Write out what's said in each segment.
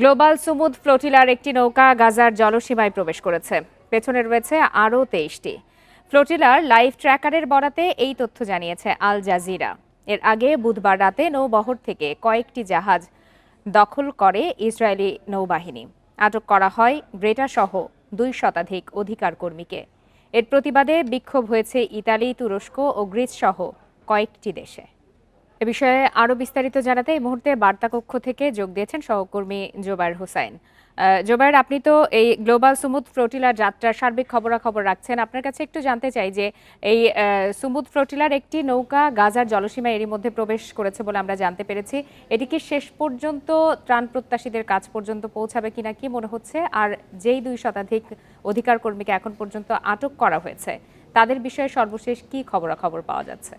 Global Sumud ফ্লোটিলার একটি নৌকা গাজার জলসীমায় প্রবেশ করেছে। পেছনে রয়েছে আরও তেইশটি। ফ্লোটিলার লাইভ ট্র্যাকারের বরাতে এই তথ্য জানিয়েছে আল জাজিরা। এর আগে বুধবার রাতে নৌবহর থেকে কয়েকটি জাহাজ দখল করে ইসরায়েলি নৌবাহিনী। আটক করা হয় গ্রেটা সহ দুই শতাধিক অধিকার কর্মীকে এর প্রতিবাদে বিক্ষোভ হয়েছে ইতালি, তুরস্ক ও গ্রিস সহ কয়েকটি দেশে। এ বিষয়ে আরও বিস্তারিত জানাতে এই মুহূর্তে বার্তা কক্ষ থেকে যোগ দিয়েছেন সহকর্মী জোবায়ের হোসাইন। জোবায়ের, আপনি তো এই গ্লোবাল সুমুদ ফ্লোটিলার যাত্রার সার্বিক খবরাখবর রাখছেন। আপনার কাছে একটু জানতে চাই যে এই সুমুদ ফ্লোটিলার একটি নৌকা গাজার জলসীমায় এরই মধ্যে প্রবেশ করেছে বলে আমরা জানতে পেরেছি। এটি কি শেষ পর্যন্ত ত্রাণ প্রত্যাশীদের কাছ পর্যন্ত পৌঁছাবে কিনা কি মনে হচ্ছে? আর যেই দুই শতাধিক অধিকার কর্মীকে এখন পর্যন্ত আটক করা হয়েছে, তাদের বিষয়ে সর্বশেষ কি খবরাখবর পাওয়া যাচ্ছে?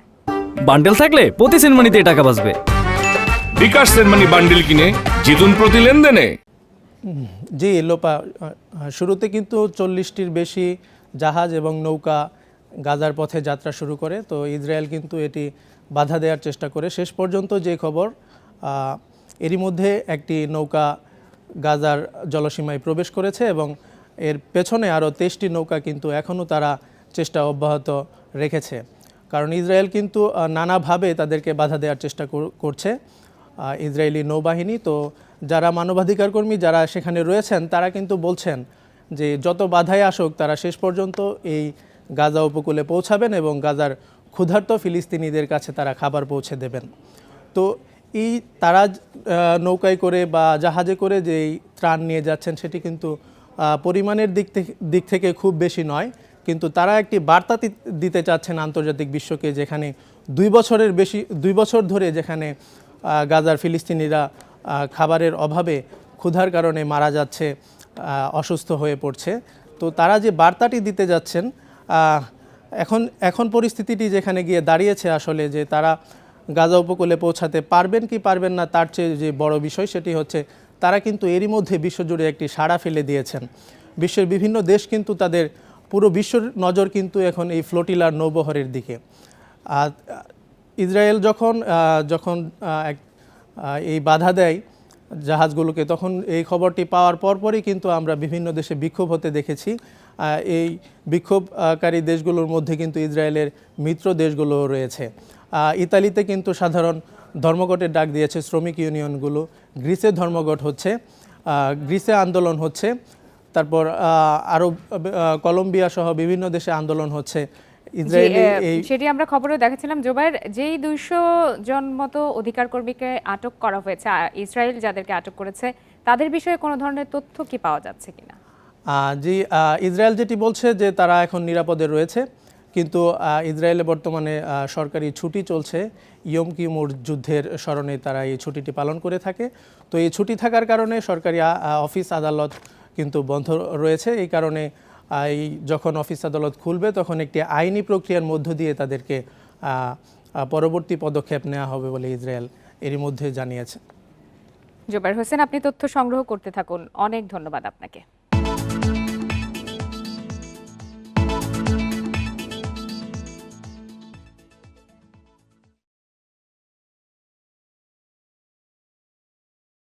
বান্ডেল থাকলে প্রতি সিনেমানিতে টাকা বাঁচবে। বিকাশ সেনমানি বান্ডিল কিনে জিতুন প্রতি লেনদেনে। জি লোপা শুরুতে কিন্তু চল্লিশটির বেশি জাহাজ এবং নৌকা গাজার পথে যাত্রা শুরু করে তো ইসরায়েল কিন্তু এটি বাধা দেওয়ার চেষ্টা করে। শেষ পর্যন্ত যে খবর এরই মধ্যে একটি নৌকা গাজার জলসীমায় প্রবেশ করেছে এবং এর পেছনে আরও তেইশটি নৌকা কিন্তু এখনও তারা চেষ্টা অব্যাহত রেখেছে। কারণ ইসরায়েল কিন্তু নানাভাবে তাদেরকে বাধা দেওয়ার চেষ্টা করছে। ইসরায়েলি নৌবাহিনী। তো যারা মানবাধিকার কর্মী যারা সেখানে রয়েছেন, তারা কিন্তু বলছেন যে যত বাধাই আসুক, তারা শেষ পর্যন্ত এই গাজা উপকূলে পৌঁছাবেন এবং গাজার ক্ষুধার্ত ফিলিস্তিনিদের কাছে তারা খাবার পৌঁছে দেবেন। তো এই তারা নৌকায় করে বা জাহাজে করে যেই ত্রাণ নিয়ে যাচ্ছেন, সেটি কিন্তু পরিমাণের দিক থেকে দিক থেকে খুব বেশি নয়। কিন্তু তারা একটি বার্তা দিতে চাচ্ছেন আন্তর্জাতিক বিশ্বকে যেখানে দুই বছরের বেশি, দুই বছর ধরে যেখানে গাজার ফিলিস্তিনিরা খাবারের অভাবে ক্ষুধার কারণে মারা যাচ্ছে অসুস্থ হয়ে পড়ছে। তো তারা যে বার্তাটি দিতে যাচ্ছেন এখন এখন পরিস্থিতিটি যেখানে গিয়ে দাঁড়িয়েছে আসলে যে তারা গাজা উপকূলে পৌঁছাতে পারবেন কি পারবেন না, তার চেয়ে যে বড় বিষয় সেটি হচ্ছে তারা কিন্তু এরই মধ্যে বিশ্বজুড়ে একটি সাড়া ফেলে দিয়েছেন। বিশ্বের বিভিন্ন দেশ কিন্তু তাদের পুরো বিশ্বর নজর কিন্তু এখন এই ফ্লোটিলার নৌবহরের দিকে। ইসরায়েল যখন যখন এক এই বাধা দেয় জাহাজগুলোকে, তখন এই খবরটি পাওয়ার পরপরই কিন্তু আমরা বিভিন্ন দেশে বিক্ষোভ হতে দেখেছি। এই বিক্ষোভকারী দেশগুলোর মধ্যে কিন্তু ইসরায়েলের মিত্র দেশগুলো রয়েছে। ইতালিতে কিন্তু সাধারণ ধর্মঘটের ডাক দিয়েছে শ্রমিক ইউনিয়নগুলো। গ্রিসে ধর্মঘট হচ্ছে। গ্রিসে আন্দোলন হচ্ছে। তারপর আরও কলম্বিয়া সহ বিভিন্ন দেশে আন্দোলন হচ্ছে। সেটি আমরা খবরে দেখাচ্ছিলাম জোবাইর যেই দুইশো জন মতো অধিকার কর্মীকে আটক করা হয়েছে ইসরায়েল যাদেরকে আটক করেছে তাদের বিষয়ে কোনো ধরনের তথ্য কি পাওয়া যাচ্ছে কিনা? জি ইসরায়েল যেটি বলছে যে তারা এখন নিরাপদে রয়েছে কিন্তু ইসরায়েলে বর্তমানে সরকারি ছুটি চলছে। ইয়ম কিমুর যুদ্ধের স্মরণে তারা এই ছুটিটি পালন করে থাকে। তো এই ছুটি থাকার কারণে সরকারি অফিস আদালত কিন্তু বন্ধ রয়েছে। এই কারণে এই যখন অফিস আদালত খুলবে, তখন একটি আইনি প্রক্রিয়ার মধ্য দিয়ে তাদেরকে পরবর্তী পদক্ষেপ নেওয়া হবে বলে ইসরায়েল এরই মধ্যে জানিয়েছে। জোবাইর হোসেন, আপনি তথ্য সংগ্রহ করতে থাকুন। অনেক ধন্যবাদ আপনাকে।